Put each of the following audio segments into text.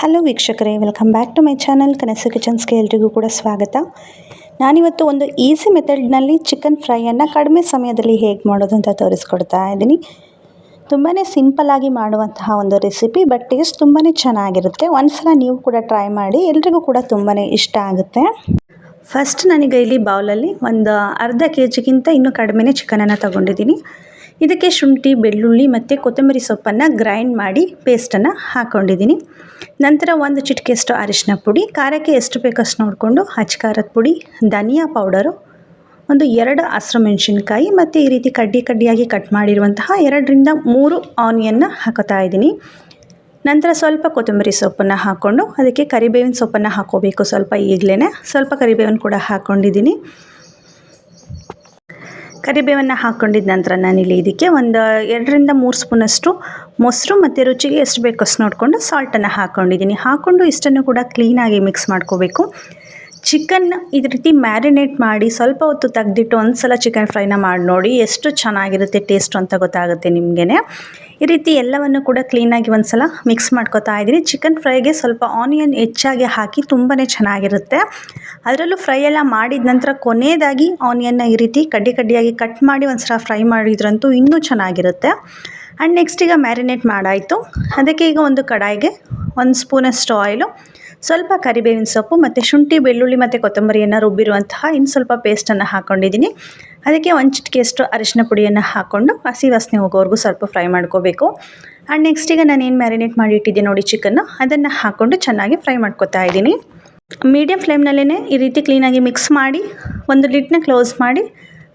Hello ವೀಕ್ಷಕರೇ welcome back to my channel Kanasu ಕಿಚನ್ಸ್ಗೆ ಎಲ್ರಿಗೂ ಕೂಡ ಸ್ವಾಗತ. ನಾನಿವತ್ತು ಒಂದು ಈಸಿ ಮೆಥಡ್ನಲ್ಲಿ ಚಿಕನ್ ಫ್ರೈಯನ್ನು ಕಡಿಮೆ ಸಮಯದಲ್ಲಿ ಹೇಗೆ ಮಾಡೋದು ಅಂತ ತೋರಿಸ್ಕೊಡ್ತಾ ಇದ್ದೀನಿ. ತುಂಬಾ ಸಿಂಪಲ್ಲಾಗಿ ಮಾಡುವಂತಹ ಒಂದು ರೆಸಿಪಿ ಬಟ್ ಟೇಸ್ಟ್ ತುಂಬಾ ಚೆನ್ನಾಗಿರುತ್ತೆ. ಒಂದ್ಸಲ ನೀವು ಕೂಡ ಟ್ರೈ ಮಾಡಿ ಎಲ್ರಿಗೂ ಕೂಡ ತುಂಬಾ ಇಷ್ಟ ಆಗುತ್ತೆ. ಫಸ್ಟ್ ನನಗೆ ಇಲ್ಲಿ ಬೌಲಲ್ಲಿ ಒಂದು ಅರ್ಧ ಕೆ ಜಿಗಿಂತ ಇನ್ನೂ ಕಡಿಮೆನೇ ಚಿಕನನ್ನು ತೊಗೊಂಡಿದ್ದೀನಿ. ಇದಕ್ಕೆ ಶುಂಠಿ, ಬೆಳ್ಳುಳ್ಳಿ ಮತ್ತು ಕೊತ್ತಂಬರಿ ಸೊಪ್ಪನ್ನು ಗ್ರೈಂಡ್ ಮಾಡಿ ಪೇಸ್ಟನ್ನು ಹಾಕ್ಕೊಂಡಿದ್ದೀನಿ ನಂತರ ಒಂದು ಚಿಟಿಕೆಯಷ್ಟು ಅರಿಶಿನ ಪುಡಿ, ಖಾರಕ್ಕೆ ಎಷ್ಟು ಬೇಕಷ್ಟು ನೋಡಿಕೊಂಡು ಹಚ್ಚ ಖಾರದ ಪುಡಿ, ಧನಿಯಾ ಪೌಡರು ಒಂದು ಎರಡು ಹಸಿರು ಮೆಣಸಿನ್ಕಾಯಿ ಮತ್ತು ಈ ರೀತಿ ಕಡ್ಡಿ ಕಡ್ಡಿಯಾಗಿ ಕಟ್ ಮಾಡಿರುವಂತಹ ಎರಡರಿಂದ ಮೂರು ಆನಿಯನ್ನ ಹಾಕೋತಾ ಇದ್ದೀನಿ. ನಂತರ ಸ್ವಲ್ಪ ಕೊತ್ತಂಬರಿ ಸೊಪ್ಪನ್ನು ಹಾಕ್ಕೊಂಡು ಅದಕ್ಕೆ ಕರಿಬೇವಿನ ಸೊಪ್ಪನ್ನು ಹಾಕೋಬೇಕು ಸ್ವಲ್ಪ ಈಗಲೇ ಸ್ವಲ್ಪ ಕರಿಬೇವನ್ನು ಕೂಡ ಹಾಕ್ಕೊಂಡಿದ್ದೀನಿ ಕರಿಬೇವನ್ನು ಹಾಕ್ಕೊಂಡಿದ್ದ ನಂತರ ನಾನಿಲ್ಲಿ ಇದಕ್ಕೆ ಒಂದು ಎರಡರಿಂದ ಮೂರು ಸ್ಪೂನಷ್ಟು ಮೊಸರು ಮತ್ತು ರುಚಿಗೆ ಎಷ್ಟು ಬೇಕೋ ಅಷ್ಟು ನೋಡಿಕೊಂಡು ಸಾಲ್ಟನ್ನು ಹಾಕ್ಕೊಂಡಿದ್ದೀನಿ ಹಾಕ್ಕೊಂಡು ಇಷ್ಟನ್ನು ಕೂಡ ಕ್ಲೀನಾಗಿ ಮಿಕ್ಸ್ ಮಾಡ್ಕೋಬೇಕು. ಚಿಕನ್ ಇದ ರೀತಿ ಮ್ಯಾರಿನೇಟ್ ಮಾಡಿ ಸ್ವಲ್ಪ ಹೊತ್ತು ತೆಗೆದಿಟ್ಟು ಒಂದು ಸಲ ಚಿಕನ್ ಫ್ರೈನ ಮಾಡಿ ನೋಡಿ ಎಷ್ಟು ಚೆನ್ನಾಗಿರುತ್ತೆ ಟೇಸ್ಟ್ ಅಂತ ಗೊತ್ತಾಗುತ್ತೆ ನಿಮಗೇ ಈ ರೀತಿ ಎಲ್ಲವನ್ನು ಕೂಡ ಕ್ಲೀನಾಗಿ ಒಂದು ಸಲ ಮಿಕ್ಸ್ ಮಾಡ್ಕೊತಾ ಇದ್ದೀನಿ. ಚಿಕನ್ ಫ್ರೈಗೆ ಸ್ವಲ್ಪ ಆನಿಯನ್ ಹೆಚ್ಚಾಗಿ ಹಾಕಿ ತುಂಬಾ ಚೆನ್ನಾಗಿರುತ್ತೆ. ಅದರಲ್ಲೂ ಫ್ರೈ ಎಲ್ಲ ಮಾಡಿದ ನಂತರ ಕೊನೆಯದಾಗಿ ಆನಿಯನ್ನ ಈ ರೀತಿ ಕಡ್ಡಿ ಕಡ್ಡಿಯಾಗಿ ಕಟ್ ಮಾಡಿ ಒಂದು ಸಲ ಫ್ರೈ ಮಾಡಿದ್ರಂತೂ ಇನ್ನೂ ಚೆನ್ನಾಗಿರುತ್ತೆ. ಆ್ಯಂಡ್ ನೆಕ್ಸ್ಟ್ ಈಗ ಮ್ಯಾರಿನೇಟ್ ಮಾಡಾಯಿತು. ಅದಕ್ಕೆ ಈಗ ಒಂದು ಕಡಾಯಿಗೆ ಒಂದು ಸ್ಪೂನಷ್ಟು ಆಯಿಲು ಸ್ವಲ್ಪ ಕರಿಬೇವಿನ ಸೊಪ್ಪು ಮತ್ತು ಶುಂಠಿ, ಬೆಳ್ಳುಳ್ಳಿ ಮತ್ತು ಕೊತ್ತಂಬರಿಯನ್ನು ರುಬ್ಬಿರುವಂತಹ ಇನ್ನು ಸ್ವಲ್ಪ ಪೇಸ್ಟನ್ನು ಹಾಕ್ಕೊಂಡಿದ್ದೀನಿ ಅದಕ್ಕೆ ಒಂದು ಚಿಟಿಕೆಯಷ್ಟು ಅರಿಶಿನ ಪುಡಿಯನ್ನು ಹಾಕ್ಕೊಂಡು ಹಸಿ ವಾಸನೆ ಹೋಗೋವರೆಗೂ ಸ್ವಲ್ಪ ಫ್ರೈ ಮಾಡ್ಕೋಬೇಕು. ಆ್ಯಂಡ್ ನೆಕ್ಸ್ಟ್ ಈಗ ನಾನು ಏನು ಮ್ಯಾರಿನೇಟ್ ಮಾಡಿ ಇಟ್ಟಿದ್ದೆ ನೋಡಿ ಚಿಕನ್ನು ಅದನ್ನು ಹಾಕ್ಕೊಂಡು ಚೆನ್ನಾಗಿ ಫ್ರೈ ಮಾಡ್ಕೊತಾ ಇದ್ದೀನಿ. ಮೀಡಿಯಮ್ ಫ್ಲೇಮ್ನಲ್ಲೇ ಈ ರೀತಿ ಕ್ಲೀನಾಗಿ ಮಿಕ್ಸ್ ಮಾಡಿ, ಒಂದು ಲಿಡ್ನ ಕ್ಲೋಸ್ ಮಾಡಿ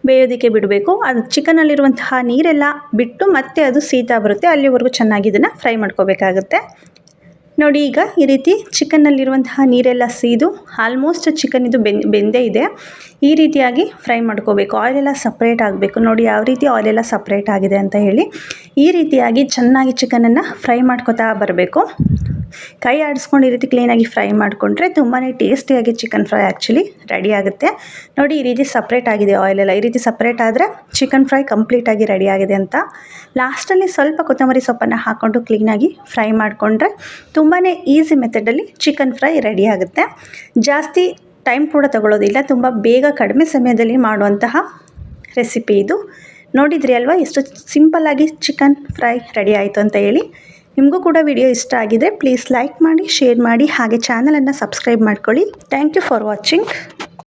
ಬೇಯೋದಕ್ಕೆ ಬಿಡಬೇಕು. ಅದು ಚಿಕನಲ್ಲಿರುವಂತಹ ನೀರೆಲ್ಲ ಬಿಟ್ಟು ಮತ್ತೆ ಅದು ಸೀತಾ ಬರುತ್ತೆ, ಅಲ್ಲಿವರೆಗೂ ಚೆನ್ನಾಗಿ ಇದನ್ನು ಫ್ರೈ ಮಾಡ್ಕೋಬೇಕಾಗುತ್ತೆ. ನೋಡಿ ಈಗ ಈ ರೀತಿ ಚಿಕನ್ನಲ್ಲಿರುವಂತಹ ನೀರೆಲ್ಲ ಸೀದು ಆಲ್ಮೋಸ್ಟ್ ಚಿಕನ್ ಇದು ಬೆಂದ್ ಬೆಂದೇ ಇದೆ. ಈ ರೀತಿಯಾಗಿ ಫ್ರೈ ಮಾಡ್ಕೋಬೇಕು. ಆಯಿಲೆಲ್ಲ ಸಪ್ರೇಟ್ ಆಗಬೇಕು. ನೋಡಿ ಯಾವ ರೀತಿ ಆಯಿಲೆಲ್ಲ ಸಪ್ರೇಟ್ ಆಗಿದೆ ಅಂತ ಹೇಳಿ ಈ ರೀತಿಯಾಗಿ ಚೆನ್ನಾಗಿ ಚಿಕನನ್ನು ಫ್ರೈ ಮಾಡ್ಕೋತಾ ಬರಬೇಕು. ಕೈ ಆಡಿಸ್ಕೊಂಡು ಈ ರೀತಿ ಕ್ಲೀನಾಗಿ ಫ್ರೈ ಮಾಡಿಕೊಂಡ್ರೆ ತುಂಬಾ ಟೇಸ್ಟಿಯಾಗಿ ಚಿಕನ್ ಫ್ರೈ ಆ್ಯಕ್ಚುಲಿ ರೆಡಿ ಆಗುತ್ತೆ. ನೋಡಿ ಈ ರೀತಿ ಸಪ್ರೇಟ್ ಆಗಿದೆ ಆಯಿಲೆಲ್ಲ ಈ ರೀತಿ ಸಪ್ರೇಟ್ ಆದರೆ ಚಿಕನ್ ಫ್ರೈ ಕಂಪ್ಲೀಟಾಗಿ ರೆಡಿ ಆಗಿದೆ ಅಂತ. ಲಾಸ್ಟಲ್ಲಿ ಸ್ವಲ್ಪ ಕೊತ್ತಂಬರಿ ಸೊಪ್ಪನ್ನು ಹಾಕ್ಕೊಂಡು ಕ್ಲೀನಾಗಿ ಫ್ರೈ ಮಾಡಿಕೊಂಡ್ರೆ ತುಂಬಾ ಈಸಿ ಮೆಥಡಲ್ಲಿ ಚಿಕನ್ ಫ್ರೈ ರೆಡಿ ಆಗುತ್ತೆ. ಜಾಸ್ತಿ ಟೈಮ್ ಕೂಡ ತಗೊಳ್ಳೋದಿಲ್ಲ. ತುಂಬ ಬೇಗ ಕಡಿಮೆ ಸಮಯದಲ್ಲಿ ಮಾಡುವಂತಹ ರೆಸಿಪಿ ಇದು. ನೋಡಿದ್ರಿ ಅಲ್ವಾ? ಎಷ್ಟು ಸಿಂಪಲ್ಲಾಗಿ ಚಿಕನ್ ಫ್ರೈ ರೆಡಿ ಆಯಿತು ಅಂತ ಹೇಳಿ. ನಿಮಗೂ ಕೂಡ ವಿಡಿಯೋ ಇಷ್ಟ ಆಗಿದೆ ಪ್ಲೀಸ್ ಲೈಕ್ ಮಾಡಿ ಶೇರ್ ಮಾಡಿ, ಹಾಗೆ ಚಾನಲನ್ನು ಸಬ್ಸ್ಕ್ರೈಬ್ ಮಾಡ್ಕೊಳ್ಳಿ. Thank you for watching